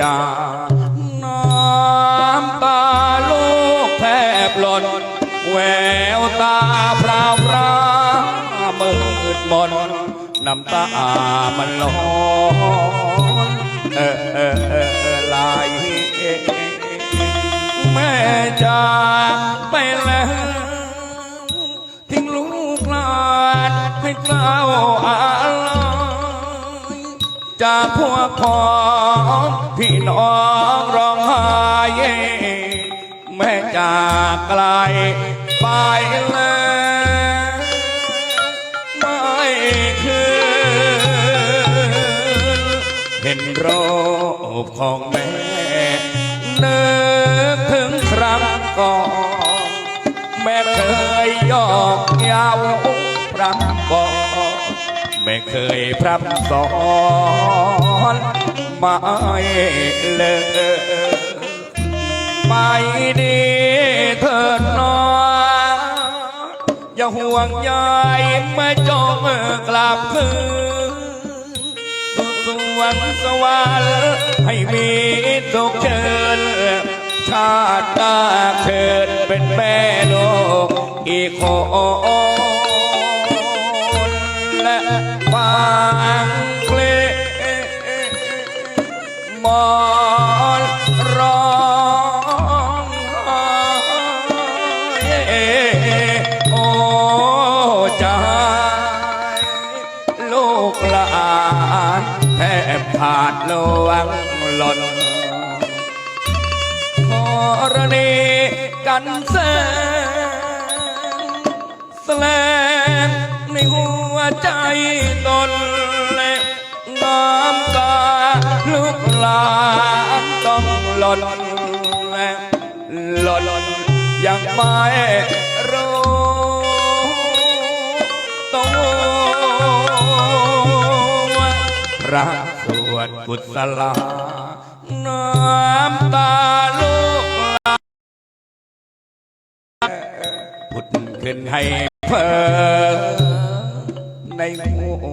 จาน้ำตาลูกแทบหล่นแววตาพราวพรามืดมนน้ำตามันลอนเออเออเออเออไหลแม่จากไปแล้วทิ้งลูกหลานให้เจ้าอะไร จากพวกพ้องพี่น้องร้องไห้แม่จากไกลไปแล้วไม่คืนเห็นรูปของแม่นึกถึงครั้งก่อนแม่เคยยอกเยาวพรำบอก แม่เคยพรำสอนไม่เลิกไปดีเถิดน้อง อย่าห่วงใยแม่จงกลับคืนสวรรค์สวรรค์ให้มีสุขเชิญชาติหน้าเชิญเป็นแม่ลูกอีกคน ขาดลวงหล่นกรณีกันแสงแสลงในหัวใจตนและน้ำตาลูกหลานต้องหล่นแหล่นยังไม่รู้ตัวพระส วดกุศลาน้ำตาลูกหลานพุดขึ้นให้เพอในหัว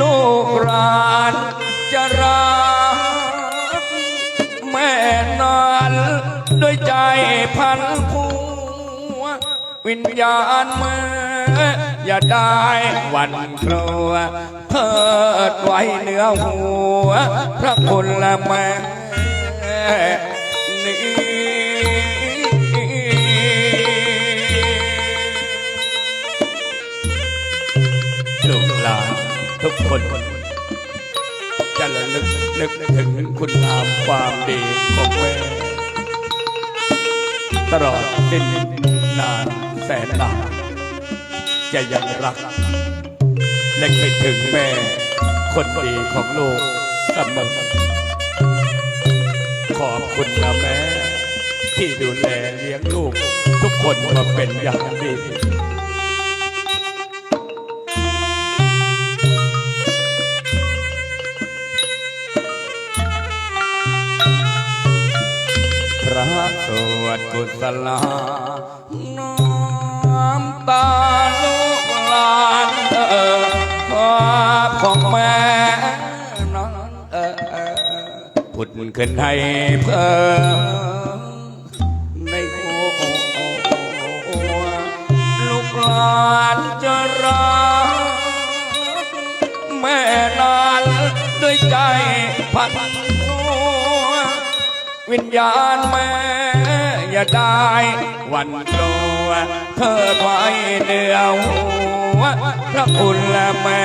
ลูกหลานจะรักแม่นานด้วยใจพันผัววิญญาณเมื่อ อย่าได้หวันกลัว เพิดไว้เหนือหัว พระคุณละแม่นี้ลูกหลานทุกคนจะระลึกนึกถึงคุณงามความดีของแม่ตลอดสิ้นนานแสนนาน จะยังรัก และคิดถึงแม่ คนดีของลูกเสมอขอบคุณนะแม่ ที่ดูแลเลี้ยงลูก ทุกคนมาเป็นอย่างดีพระสวดกุศลาน้ำตา ขึ้นให้เพิ่มในหัวลูกหลานจะรักแม่นานด้วยใจพันหัววิญญาณแม่อย่าได้วันกลัวเธอไว้เหนือหัวพระคุณและแม่